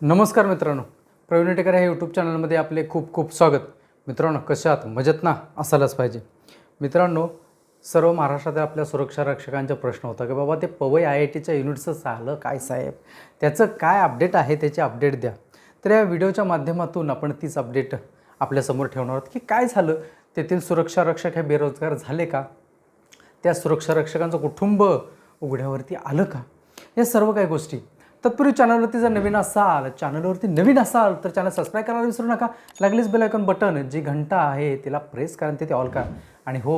नमस्कार मित्रांनो. प्रवीण टेकर या यूट्यूब चॅनलमध्ये आपले खूप खूप स्वागत. मित्रांनो कशात मजेत ना? असायलाच पाहिजे. मित्रांनो सर्व महाराष्ट्रातील आपल्या सुरक्षा रक्षकांचा प्रश्न होता की बाबा ते पवई आय आय टीच्या युनिटचं झालं काय साहेब? त्याचं काय अपडेट आहे? त्याची अपडेट द्या. तर या व्हिडिओच्या माध्यमातून आपण तीच अपडेट आपल्यासमोर ठेवणार आहोत की काय झालं? तेथील सुरक्षा रक्षक हे बेरोजगार झाले का? त्या सुरक्षा रक्षकांचं कुटुंब उघड्यावरती आलं का? या सर्व काही गोष्टी तत्पूर्वी चॅनलवरती जर नवीन असाल चॅनलवरती नवीन असाल तर चॅनल सबस्क्राईब करायला विसरू नका. लागलीच बेलायकॉन बटन जी घंटा आहे तिला प्रेस करा ते तिथे ऑल करा. आणि हो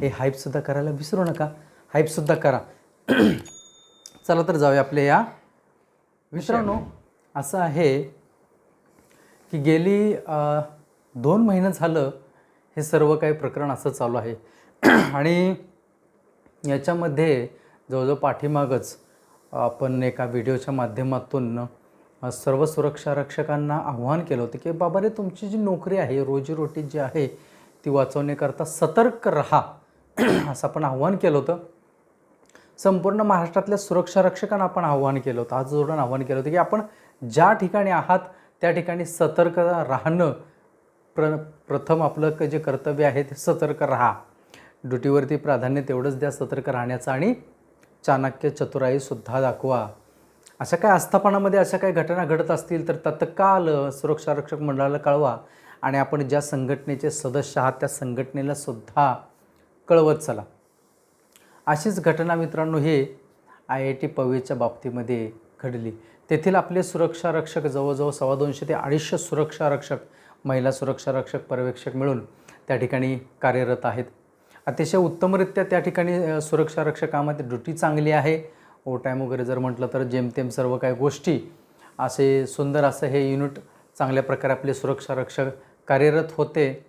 हे हाईपसुद्धा करायला विसरू नका. हाईपसुद्धा करा. चला तर जाऊया आपल्या या. मित्रांनो असं आहे की गेली दोन महिने झालं हे सर्व काही प्रकरण असं चालू आहे. आणि याच्यामध्ये जवळजवळ पाठीमागच आपण एका व्हिडिओच्या माध्यमातून सर्व सुरक्षा रक्षकांना आव्हान केलं होतं की बाबा रे तुमची जी नोकरी आहे रोजीरोटी जी आहे ती वाचवण्याकरता सतर्क राहा. असं आपण आव्हान केलं होतं. संपूर्ण महाराष्ट्रातल्या सुरक्षा रक्षकांना आपण आव्हान केलं होतं. आज जोडून आव्हान केलं होतं की आपण ज्या ठिकाणी आहात त्या ठिकाणी सतर्क राहणं प्र प्रथम आपलं जे कर्तव्य आहे ते सतर्क राहा. ड्युटीवरती प्राधान्य तेवढंच द्या सतर्क राहण्याचं आणि चाणक्य चतुराईसुद्धा दाखवा. अशा काय आस्थापनामध्ये अशा काही घटना घडत असतील तर तत्काल सुरक्षा रक्षक मंडळाला कळवा आणि आपण ज्या संघटनेचे सदस्य आहात त्या संघटनेला सुद्धा कळवत चला. अशीच घटना मित्रांनो हे आय आय टी पवेच्या बाबतीमध्ये घडली. तेथील आपले सुरक्षा रक्षक जवळजवळ सव्वा दोनशे ते अडीचशे सुरक्षा रक्षक महिला सुरक्षा रक्षक पर्यवेक्षक मिळून त्या ठिकाणी कार्यरत आहेत. अतिशय उत्तमरित्या त्या ठिकाणी सुरक्षा सुरक्षा कामात ड्युटी चांगली आहे. ओ टाईम वगैरे जर म्हटलं तर जेमतेम सर्व काही गोष्टी असे सुंदर असं हे युनिट चांगल्या प्रकारे आपले सुरक्षा रक्षक कार्यरत होते.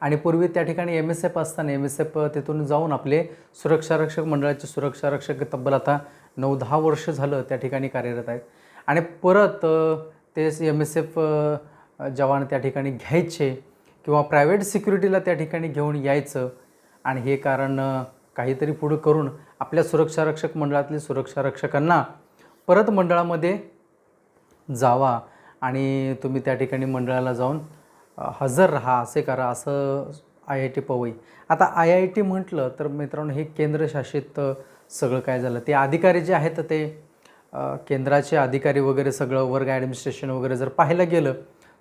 आणि पूर्वी त्या ठिकाणी एम एस एफ असताना एम एस एफ तिथून जाऊन आपले सुरक्षा रक्षक मंडळाचे सुरक्षा रक्षक तब्बल आता नऊ दहा वर्ष झालं त्या ठिकाणी कार्यरत आहेत. आणि परत ते एम एस एफ जवान त्या ठिकाणी घ्यायचे किंवा प्रायव्हेट सिक्युरिटीला त्या ठिकाणी घेऊन यायचं. आणि हे कारण काहीतरी पुढं करून आपल्या सुरक्षारक्षक मंडळातले परत मंडळामध्ये जावा आणि तुम्ही त्या ठिकाणी मंडळाला जाऊन हजर राहा असे करा असं आय आय टी पवई. आता आय आय टी म्हटलं तर मित्रांनो हे केंद्रशासित सगळं काय झालं? ते अधिकारी जे आहेत ते केंद्राचे अधिकारी वगैरे सगळं वर्ग ॲडमिनिस्ट्रेशन वगैरे जर पाहायला गेलं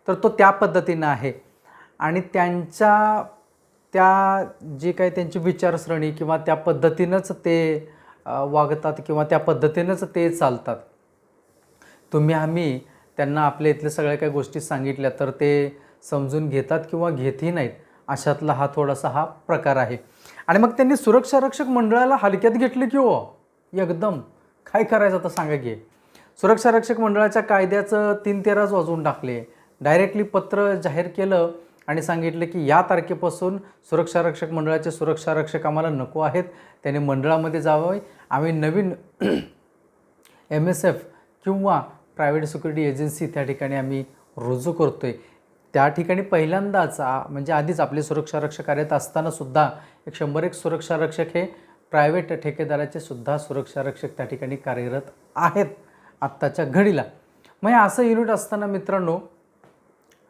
तर तो त्या पद्धतीनं आहे. आणि त्यांच्या त्या जी काही त्यांची विचारसरणी किंवा त्या पद्धतीनंच ते वागतात किंवा त्या पद्धतीनंच ते चालतात. तुम्ही आम्ही त्यांना आपल्या इथल्या सगळ्या काही गोष्टी सांगितल्या तर ते समजून घेतात किंवा घेतही नाहीत. अशातला हा थोडासा हा प्रकार आहे. आणि मग त्यांनी सुरक्षा रक्षक मंडळाला हलक्यात घेतले की हो एकदम. काय करायचं आता सांगा की. सुरक्षा रक्षक मंडळाच्या कायद्याचं तीन तेराच वाजवून टाकले. डायरेक्टली पत्र जाहीर केलं आणि सांगितलं की या तारखेपासून सुरक्षा रक्षक मंडळाचे सुरक्षा रक्षक आम्हाला नको आहेत. त्याने मंडळामध्ये जावं. आम्ही नवीन एम एस एफ किंवा प्रायव्हेट सिक्युरिटी एजन्सी त्या ठिकाणी आम्ही रुजू करतो आहे त्या ठिकाणी पहिल्यांदाच म्हणजे आधीच आपले सुरक्षा रक्षक कार्यरत असतानासुद्धा एक शंभर एक सुरक्षा रक्षक हे प्रायव्हेट ठेकेदाराचे सुद्धा सुरक्षा रक्षक त्या ठिकाणी कार्यरत आहेत आत्ताच्या घडीला. मग असं युनिट असताना मित्रांनो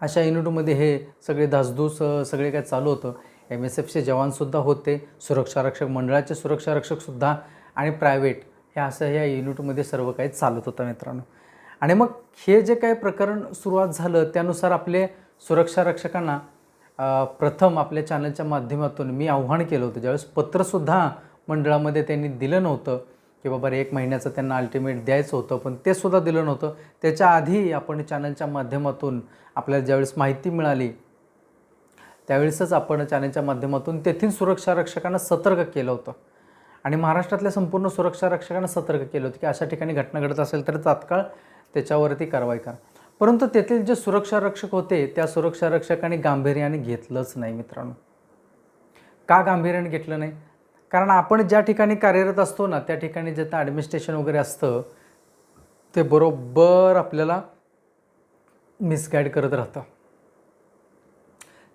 अशा युनिटमध्ये हे सगळे धासधूस सगळे काय चालू होतं. एम एस एफचे जवानसुद्धा होते सुरक्षारक्षक मंडळाचे सुरक्षारक्षकसुद्धा आणि प्रायव्हेट. हे असं ह्या युनिटमध्ये सर्व काही चालत होतं मित्रांनो. आणि मग हे जे काही प्रकरण सुरुवात झालं त्यानुसार आपले सुरक्षारक्षकांना प्रथम आपल्या चॅनलच्या माध्यमातून मी आव्हान केलं होतं. ज्यावेळेस पत्रसुद्धा मंडळामध्ये त्यांनी दिलं नव्हतं की बाबा रे एक महिन्याचं त्यांना अल्टिमेट द्यायचं होतं पण ते सुद्धा दिलं नव्हतं. त्याच्या आधी आपण चॅनलच्या माध्यमातून आपल्याला ज्यावेळेस माहिती मिळाली त्यावेळेसच आपण चॅनलच्या माध्यमातून तेथील सुरक्षा रक्षकांना सतर्क केलं होतं. आणि महाराष्ट्रातल्या संपूर्ण सुरक्षा रक्षकांना सतर्क केलं होतं की अशा ठिकाणी घटना घडत असेल तर तात्काळ त्याच्यावरती कारवाई करा. परंतु तेथील जे सुरक्षा रक्षक होते त्या सुरक्षा रक्षकांनी गांभीर्याने घेतलंच नाही मित्रांनो. का गांभीर्याने घेतलं नाही? कारण आपण ज्या ठिकाणी कार्यरत असतो ना त्या ठिकाणी जिथं ॲडमिनिस्ट्रेशन वगैरे असतं ते बरोबर आपल्याला मिसगाईड करत राहतं.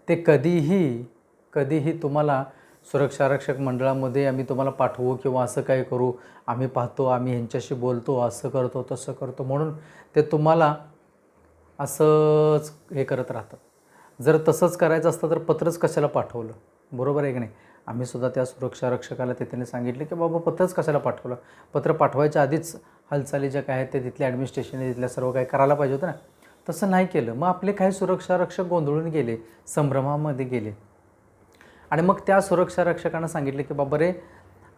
ते कधीही कधीही तुम्हाला सुरक्षा आरक्षक मंडळामध्ये आम्ही तुम्हाला पाठवू किंवा असं काय करू आम्ही पाहतो आम्ही ह्यांच्याशी बोलतो असं करतो तसं करतो म्हणून ते तुम्हाला असंच हे करत राहतात जर तसंच करायचं असतं तर पत्रच कशाला पाठवलं? बरोबर आहे की नाही? आम्ही सुद्धा त्या सुरक्षा रक्षकाला तिथे सांगितले की बाबा पत्रच कशाला पाठवलं? पत्र पाठवायच्या आधीच हालचाली ज्या काय आहेत ते तिथल्या ॲडमिनिस्ट्रेशन तिथल्या सर्व काही करायला पाहिजे होतं ना? तसं नाही केलं. मग आपले काही सुरक्षा रक्षक गोंधळून गेले संभ्रमामध्ये गेले. आणि मग त्या सुरक्षा रक्षकांना सांगितले की बाबा रे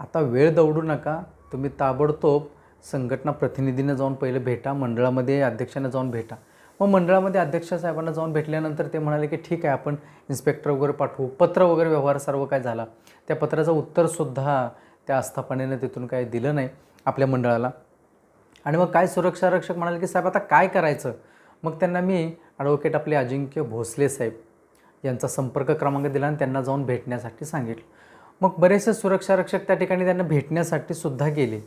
आता वेळ दौडू नका तुम्ही ताबडतोब संघटना प्रतिनिधीनं जाऊन पहिले भेटा मंडळामध्ये अध्यक्षांना जाऊन भेटा. मग मंडळामध्ये अध्यक्ष साहेबांना जाऊन भेटल्यानंतर ते म्हणाले की ठीक आहे आपण इन्स्पेक्टर वगैरे पाठवू. पत्र वगैरे व्यवहार सर्व काय झाला. त्या पत्राचं उत्तरसुद्धा त्या आस्थापनेनं तिथून काय दिलं नाही आपल्या मंडळाला. आणि मग काय सुरक्षा रक्षक म्हणाले की साहेब आता काय करायचं? मग त्यांना मी ॲडव्होकेट आपले अजिंक्य भोसले साहेब यांचा संपर्क क्रमांक दिला आणि त्यांना जाऊन भेटण्यासाठी सांगितलं. मग बरेचसे सुरक्षा रक्षक त्या ठिकाणी त्यांना भेटण्यासाठी सुद्धा गेले.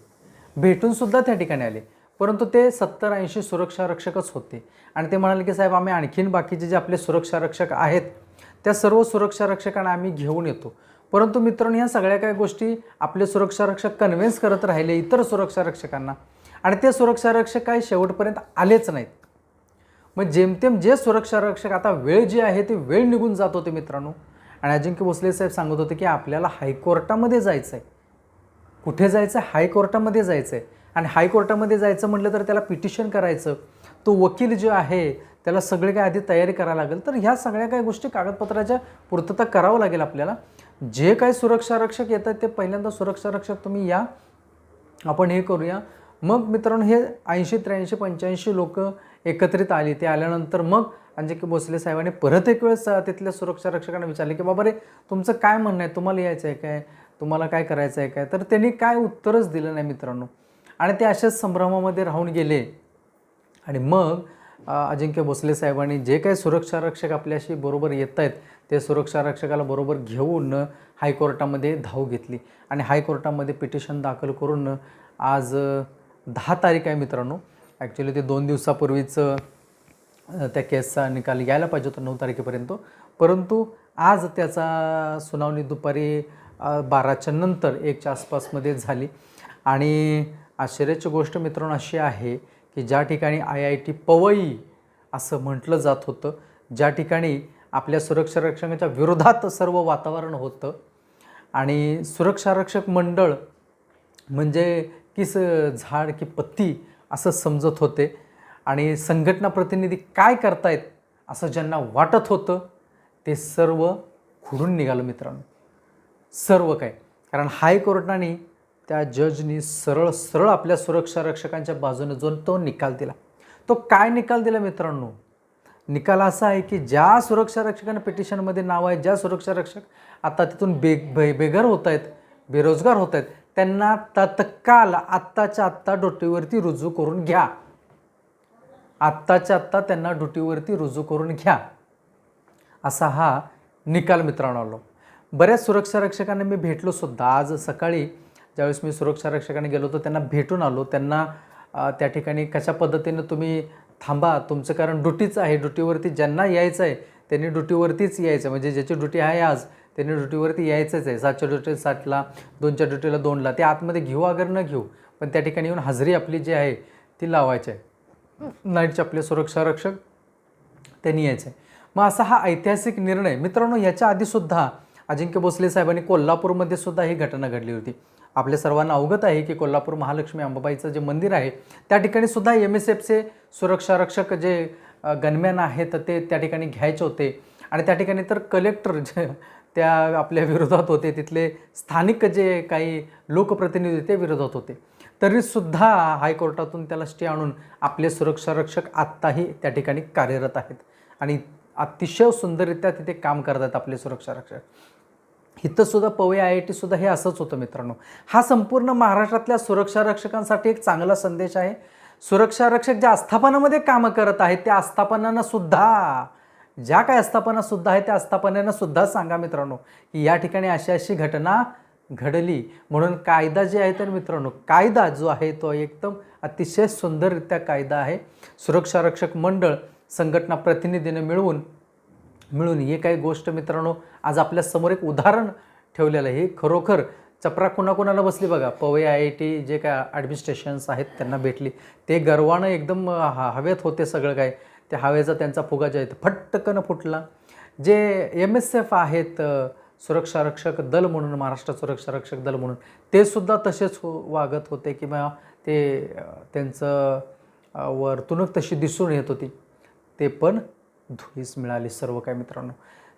भेटूनसुद्धा त्या ठिकाणी आले. परंतु ते सत्तर ऐंशी सुरक्षा रक्षकच होते. आणि ते म्हणाले की साहेब आम्ही आणखीन बाकीचे जे आपले सुरक्षा रक्षक आहेत त्या सर्व सुरक्षा रक्षकांना आम्ही घेऊन येतो. परंतु मित्रांनो ह्या सगळ्या काही गोष्टी आपले सुरक्षा रक्षक कन्व्हिन्स करत राहिले इतर सुरक्षा रक्षकांना आणि ते सुरक्षा रक्षक काही शेवटपर्यंत आलेच नाहीत. मग जेमतेम जे सुरक्षा रक्षक आता वेळ जी आहे ती वेळ निघून जात होते मित्रांनो. आणि अजिंक्य भोसले साहेब सांगत होते की आपल्याला हायकोर्टामध्ये जायचं आहे कुठे जायचं आहे हायकोर्टामध्ये जायचं आहे आणि हायकोर्टामध्ये जायचं म्हटलं तर त्याला पिटिशन करायचं. तो वकील जे आहे त्याला सगळे काय आधी तयारी करायला लागेल. तर ह्या सगळ्या काही गोष्टी कागदपत्राच्या पूर्तता करावं लागेल आपल्याला. जे काही सुरक्षा रक्षक येतात ते पहिल्यांदा सुरक्षा रक्षक तुम्ही या. आपण हे करूया. मग मित्रांनो हे ऐंशी त्र्याऐंशी पंच्याऐंशी लोक एकत्रित आली. ते आल्यानंतर मग अंजिके भोसले साहेबांनी परत एक वेळेस तिथल्या सुरक्षा रक्षकांना विचारले की बाबा रे तुमचं काय म्हणणं आहे? तुम्हाला यायचं आहे काय? तुम्हाला काय करायचं आहे काय? तर त्यांनी काय उत्तरच दिलं नाही मित्रांनो. आणि ते अशाच संभ्रमामध्ये राहून गेले. आणि मग अजिंक्य भोसले साहेबांनी जे काही सुरक्षा रक्षक आपल्याशी बरोबर येत आहेत ते सुरक्षा रक्षकाला बरोबर घेऊन हायकोर्टामध्ये धाव घेतली. आणि हायकोर्टामध्ये पिटिशन दाखल करून आज दहा तारीख आहे मित्रांनो. ॲक्च्युली ते दोन दिवसापूर्वीच त्या केसचा निकाल यायला पाहिजे होता नऊ तारखेपर्यंत. परंतु आज त्याचा सुनावणी दुपारी बाराच्या नंतर एकच्या आसपासमध्ये झाली. आणि आश्चर्याची गोष्ट मित्रांनो अशी आहे की ज्या ठिकाणी आय आय टी पवई असं म्हटलं जात होतं ज्या ठिकाणी आपल्या सुरक्षा रक्षकांच्या विरोधात सर्व वातावरण होतं आणि सुरक्षा रक्षक मंडळ म्हणजे किस झाड की पत्ती असं समजत होते आणि संघटना प्रतिनिधी काय करतायत असं ज्यांना वाटत होतं ते सर्व खुडून निघालं मित्रांनो. सर्व काय? कारण हायकोर्टाने त्या जजनी सरळ सरळ आपल्या सुरक्षा रक्षकांच्या बाजूने जो तो निकाल दिला. तो काय निकाल दिला मित्रांनो? निकाल असा आहे की ज्या सुरक्षा रक्षकांना पिटिशनमध्ये नाव आहे ज्या सुरक्षा रक्षक आता तिथून बे बे बेघर होत आहेत बेरोजगार होत आहेत त्यांना तत्काल आत्ताच्या आत्ता ड्युटीवरती रुजू करून घ्या. आत्ताच्या आत्ता त्यांना ड्युटीवरती रुजू करून घ्या. असा हा निकाल मित्रांनो आलो. बऱ्याच सुरक्षा रक्षकांना मी भेटलो सुद्धा. आज सकाळी ज्यावेळेस मी सुरक्षा रक्षकाने गेलो होतो त्यांना भेटून आलो. त्यांना त्या ठिकाणी कशा पद्धतीनं तुम्ही थांबा तुमचं कारण ड्युटीच आहे ड्युटीवरती ज्यांना यायचं आहे त्यांनी ड्युटीवरतीच यायचं म्हणजे ज्याची ड्युटी आहे आज त्यांनी ड्युटीवरती यायचंच आहे. सातच्या ड्युटीला सातला दोनच्या ड्युटीला दोनला ते आतमध्ये घेऊ अगर न घेऊ पण त्या ठिकाणी येऊन हजेरी आपली जी आहे ती लावायची आहे. नाईटचे आपले सुरक्षा रक्षक त्यांनी यायचं. आहे मग असा हा ऐतिहासिक निर्णय मित्रांनो याच्या आधीसुद्धा अजिंक्य भोसले साहेबांनी कोल्हापूरमध्ये सुद्धा ही घटना घडली होती. आपल्या सर्वांना अवगत आहे की कोल्हापूर महालक्ष्मी अंबाबाईचं जे मंदिर आहे त्या ठिकाणी सुद्धा एम एस एफचे सुरक्षारक्षक जे गनमॅन आहेत ते त्या ठिकाणी घ्यायचे होते. आणि त्या ठिकाणी तर कलेक्टर जे त्या आपल्या विरोधात होते तिथले स्थानिक जे काही लोकप्रतिनिधी ते विरोधात होते. तरीसुद्धा हायकोर्टातून त्याला स्टे आणून आपले सुरक्षारक्षक आत्ताही त्या ठिकाणी कार्यरत आहेत. आणि अतिशय सुंदररित्या तिथे काम करतात आपले सुरक्षारक्षक. इथंसुद्धा पवई आय आय टीसुद्धा हे असंच होतं मित्रांनो. हा संपूर्ण महाराष्ट्रातल्या सुरक्षा रक्षकांसाठी एक चांगला संदेश आहे. सुरक्षा रक्षक ज्या आस्थापनामध्ये कामं करत आहेत त्या आस्थापनांना सुद्धा ज्या काय आस्थापना सुद्धा आहे त्या आस्थापनांना सुद्धा सांगा मित्रांनो. की या ठिकाणी अशी अशी घटना घडली. म्हणून कायदा जे आहे तर मित्रांनो कायदा जो आहे तो एकदम अतिशय सुंदररित्या कायदा आहे. सुरक्षा रक्षक मंडळ संघटना प्रतिनिधीने मिळवून मिळून ही काही गोष्ट मित्रांनो आज आपल्यासमोर एक उदाहरण ठेवलेलं आहे. हे खरोखर चपरा कुणाकुणाला बसली बघा. पवई आय आय टी जे काय ॲडमिनिस्ट्रेशन्स आहेत त्यांना भेटली. ते गर्वानं एकदम हा हवेत होते सगळं काय ते हवेचा त्यांचा फुगा जे आहे ते फटकन फुटला. जे एम एस एफ आहेत सुरक्षा रक्षक दल म्हणून महाराष्ट्र सुरक्षा रक्षक दल म्हणून ते सुद्धा तसेच हो वागत होते किंवा ते त्यांचं वर्तणूक तशी दिसून येत होती. ते पण धुळीस मिळाली सर्व काय मित्रांनो.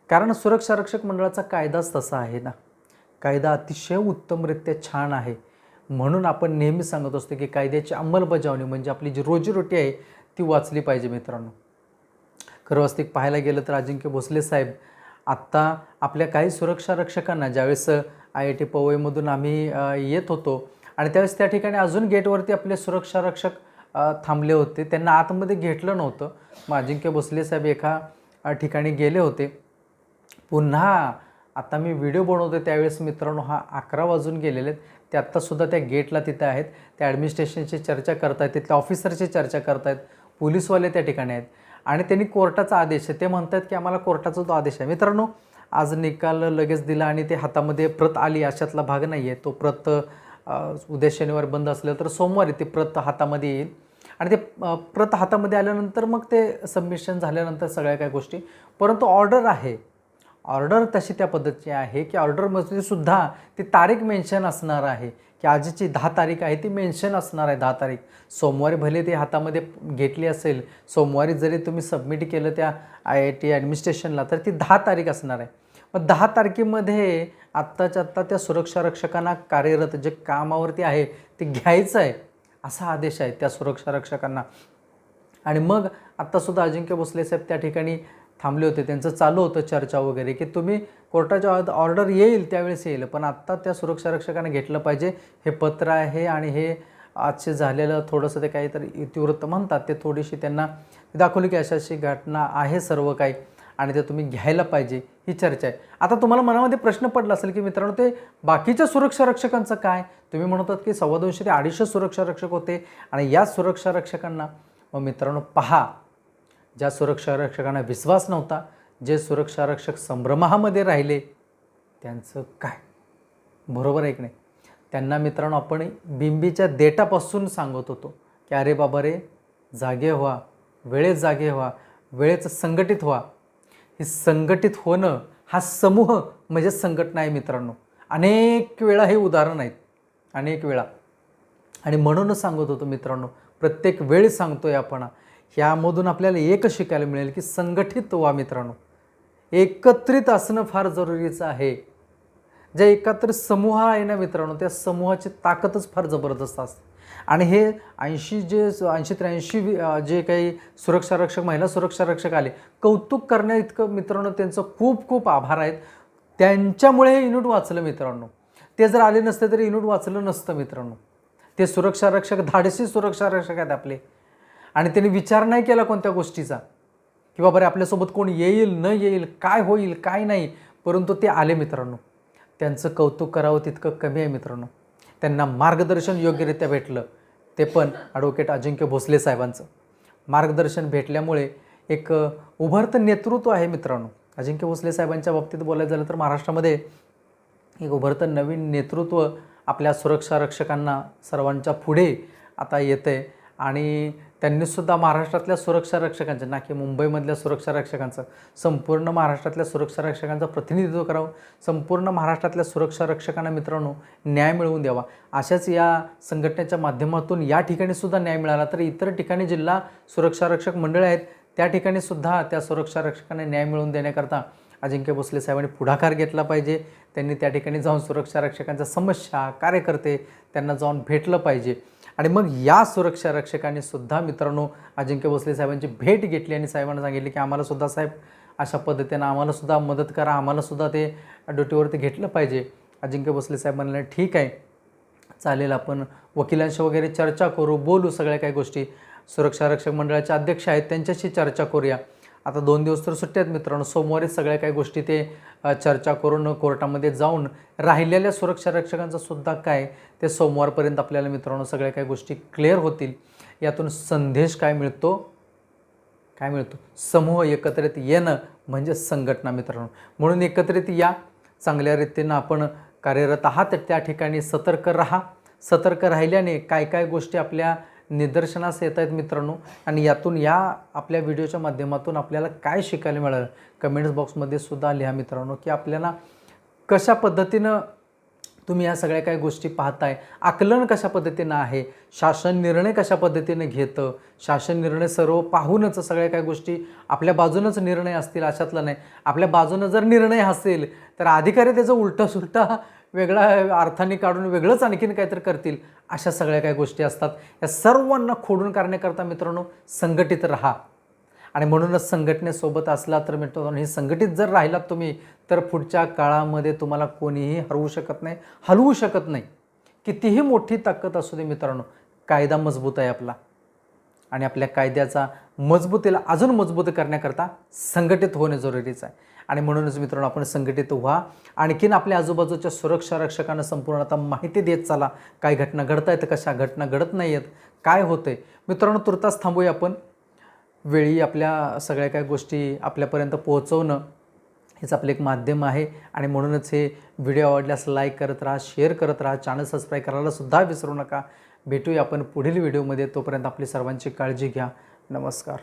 कारण सुरक्षा रक्षक मंडळाचा कायदाच तसा आहे ना. कायदा अतिशय उत्तमरित्या छान आहे. म्हणून आपण नेहमी सांगत असतो की कायद्याची अंमलबजावणी म्हणजे आपली जी रोजीरोटी आहे ती वाचली पाहिजे मित्रांनो. खरं वास्तविक पाहायला गेलं तर अजिंक्य भोसले साहेब आत्ता आपल्या काही सुरक्षा रक्षकांना ज्यावेळेस आय आय टी पवईमधून आम्ही येत होतो आणि त्यावेळेस त्या ठिकाणी अजून गेटवरती आपले सुरक्षा रक्षक थांबले होते. त्यांना आतमध्ये घेतलं नव्हतं. मग अजिंक्य भोसले साहेब एका ठिकाणी गेले होते. पुन्हा आता मी व्हिडिओ बनवतो त्यावेळेस मित्रांनो हा अकरा वाजून गेलेले आहेत. ते आत्तासुद्धा त्या गेटला तिथे आहेत. त्या ॲडमिनिस्ट्रेशनची चर्चा करतायत. तिथल्या ऑफिसरची चर्चा करतायत. पोलीसवाले त्या ठिकाणी आहेत. आणि त्यांनी कोर्टाचा आदेश आहे. ते म्हणतात की आम्हाला कोर्टाचा तो आदेश आहे. मित्रांनो आज निकाल लगेच दिला आणि ते हातामध्ये प्रत आली. अशातला भाग नाही आहे तो प्रत उद्या शनिवार बंद असलं तर सोमवारी ती प्रत हातामध्ये येईल. आणि ते प्रत हातामध्ये आल्यानंतर मग ते सबमिशन झाल्यानंतर सगळ्या काही गोष्टी. परंतु ऑर्डर आहे. ऑर्डर तशी त्या पद्धतीची आहे की ऑर्डरमध्ये सुद्धा ती तारीख मेन्शन असणार आहे. की आजची दहा तारीख आहे ती मेन्शन असणार आहे दहा तारीख. सोमवारी भले ते हातामध्ये घेतली असेल सोमवारी जरी तुम्ही सबमिट केलं त्या आय आय टी ॲडमिनिस्ट्रेशनला तर ती दहा तारीख असणार आहे. मग दहा तारखेमध्ये आत्ताच्या आत्ता त्या सुरक्षा रक्षकांना कार्यरत जे कामावरती आहे ते घ्यायचं आहे असा आदेश आहे त्या सुरक्षा रक्षकांना. आणि मग आत्तासुद्धा अजिंक्य भोसले साहेब त्या ठिकाणी थांबले होते. त्यांचं चालू होतं चर्चा वगैरे की तुम्ही कोर्टाच्या ऑर्डर येईल त्यावेळेस येईल पण आत्ता त्या सुरक्षा रक्षकांना घेतलं पाहिजे. हे पत्र आहे आणि हे आजचे झालेलं थोडंसं ते काहीतरी इतिवृत्त म्हणतात. ते थोडीशी त्यांना दाखवली की अशी अशी घटना आहे सर्व काही. आणि ते तुम्ही घ्यायला पाहिजे ही चर्चा आहे. आता तुम्हाला मनामध्ये प्रश्न पडला असेल की मित्रांनो ते बाकीच्या सुरक्षा रक्षकांचं काय? तुम्ही म्हणतात की सव्वा दोनशे ते अडीचशे सुरक्षा रक्षक होते आणि या सुरक्षा रक्षकांना मग मित्रांनो पहा ज्या सुरक्षा रक्षकांना विश्वास नव्हता जे सुरक्षा रक्षक संभ्रमामध्ये राहिले त्यांचं काय? बरोबर आहे की नाही? त्यांना मित्रांनो आपण बिंबीच्या देटापासून सांगत होतो की अरे बाबा रे जागे व्हा वेळेत जागे व्हा वेळेचं संघटित व्हा. हे संघटित होणं हा समूह म्हणजे संघटना आहे मित्रांनो. अनेक वेळा हे उदाहरण आहेत. अनेक वेळा. आणि म्हणूनच सांगत होतो मित्रांनो प्रत्येक वेळी सांगतोय आपण ह्यामधून आपल्याला एक शिकायला मिळेल की संघटित व्हा मित्रांनो. एकत्रित असणं फार जरुरीचं आहे. ज्या एकत्र समूह आहे ना मित्रांनो त्या समूहाची ताकदच फार जबरदस्त असते. आणि हे ऐंशी जे ऐंशी त्र्याऐंशी जे काही सुरक्षा रक्षक महिला सुरक्षा रक्षक आले कौतुक करण्या इतकं मित्रांनो त्यांचं खूप खूप आभार आहेत. त्यांच्यामुळे हे युनिट वाचलं मित्रांनो. ते जर आले नसते तरी युनिट वाचलं नसतं मित्रांनो. ते सुरक्षा रक्षक धाडसी सुरक्षा रक्षक आहेत आपले. आणि त्यांनी विचार नाही केला कोणत्या गोष्टीचा. की बाबा रे आपल्यासोबत कोण येईल न येईल काय होईल काय नाही. परंतु ते आले मित्रांनो. त्यांचं कौतुक करावं तितकं कमी आहे मित्रांनो. त्यांना मार्गदर्शन योग्यरित्या भेटलं. ते पण ॲडव्होकेट अजिंक्य भोसले साहेबांचं. मार्गदर्शन भेटल्यामुळे एक उभरतं नेतृत्व आहे मित्रांनो. अजिंक्य भोसले साहेबांच्या बाबतीत बोलायचं झालं तर महाराष्ट्रामध्ये एक उभरतं नवीन नेतृत्व आपल्या सुरक्षा रक्षकांना सर्वांच्या पुढे आता येतं आहे आणि त्यांनीसुद्धा महाराष्ट्रातल्या सुरक्षा रक्षकांचं ना की मुंबईमधल्या सुरक्षा रक्षकांचं संपूर्ण महाराष्ट्रातल्या सुरक्षा रक्षकांचं प्रतिनिधित्व करावं. संपूर्ण महाराष्ट्रातल्या सुरक्षा रक्षकांना मित्रांनो न्याय मिळवून द्यावा. अशाच या संघटनेच्या माध्यमातून या ठिकाणी सुद्धा न्याय मिळाला. तर इतर ठिकाणी जिल्हा सुरक्षा रक्षक मंडळ आहेत त्या ठिकाणी सुद्धा त्या सुरक्षा रक्षकांना न्याय मिळवून देण्याकरता अजिंक्य भोसले साहेबांनी पुढाकार घेतला पाहिजे. त्यांनी त्या ठिकाणी जाऊन सुरक्षा रक्षकांच्या समस्या कार्यकर्ते त्यांना जाऊन भेटलं पाहिजे. आणि मग या सुरक्षा रक्षकांनी सुद्धा मित्रांनो अजिंक्य भोसले साहेबांची भेट घेतली आणि साहेबांना सांगितले की आम्हाला सुद्धा साहेब अशा पद्धतीनं आम्हाला सुद्धा मदत करा आम्हाला सुद्धा ते ड्युटीवरती घेतलं पाहिजे. अजिंक्य भोसले साहेब म्हणाले ठीक आहे चालेल आपण वकिलांशी वगैरे चर्चा करू बोलू सगळ्या काही गोष्टी. सुरक्षा रक्षक मंडळाचे अध्यक्ष आहेत त्यांच्याशी चर्चा करूया. आता दोन दिवस तर सुट्टी आहेत मित्रांनो. सोमवारी सगळ्या काही गोष्टी ते चर्चा करून कोर्टामध्ये जाऊन राहिलेल्या सुरक्षा रक्षकांचं सुद्धा काय ते सोमवारपर्यंत आपल्याला मित्रांनो सगळ्या काही गोष्टी क्लिअर होतील. यातून संदेश काय मिळतो? काय मिळतो? समूह एकत्रित येणं म्हणजे संघटना मित्रांनो. म्हणून एकत्रित या. चांगल्या रीतीनं आपण कार्यरत आहात. त्या ठिकाणी सतर्क राहा. सतर्क राहिल्याने काय काय गोष्टी आपल्या निदर्शनास येत आहेत मित्रांनो. आणि यातून या आपल्या व्हिडिओच्या माध्यमातून आपल्याला काय शिकायला मिळालं कमेंट्स बॉक्समध्ये सुद्धा लिहा मित्रांनो की आपल्याला कशा पद्धतीनं तुम्ही या सगळ्या काही गोष्टी पाहताय आकलन कशा पद्धतीनं आहे शासन निर्णय कशा पद्धतीनं घेतं शासन निर्णय सर्व पाहूनच सगळ्या काही गोष्टी आपल्या बाजूनच निर्णय असतील अशातला नाही. आपल्या बाजूनं जर निर्णय असेल तर अधिकारी त्याचं उलटं सुलटा वेगळा अर्थाने काढून वेगळंच आणखीन काहीतरी करतील अशा सगळ्या काही गोष्टी असतात. या सर्वांना खोडून काढण्याकरता मित्रांनो संघटित राहा. आणि म्हणूनच संघटनेसोबत असला तर मित्रांनो हे संघटित जर राहिलात तुम्ही तर पुढच्या काळामध्ये तुम्हाला कोणीही हरवू शकत नाही हलवू शकत नाही. कितीही मोठी ताकद असू दे मित्रांनो कायदा मजबूत आहे आपला. आणि आपल्या कायद्याचा मजबूतीला अजून मजबूत करण्याकरता संघटित होणे जरुरीचं आहे. आणि म्हणूनच मित्रांनो आपण संघटित व्हा. आणखीन आपल्या आजूबाजूच्या सुरक्षा रक्षकांना संपूर्ण आता माहिती देत चला. काय घटना घडत आहेत कशा घटना घडत नाही आहेत काय होतंय. मित्रांनो तुर्तास थांबूया आपण. वेळी आपल्या सगळ्या काही गोष्टी आपल्यापर्यंत पोहोचवणं हेच आपलं एक माध्यम आहे. आणि म्हणूनच हे व्हिडिओ आवडल्यास लाईक करत राहा शेअर करत राहा चॅनल सबस्क्राईब करायला सुद्धा विसरू नका. भेटूया आपण पुढील व्हिडिओमध्ये. तोपर्यंत आपली सर्वांची काळजी घ्या. नमस्कार.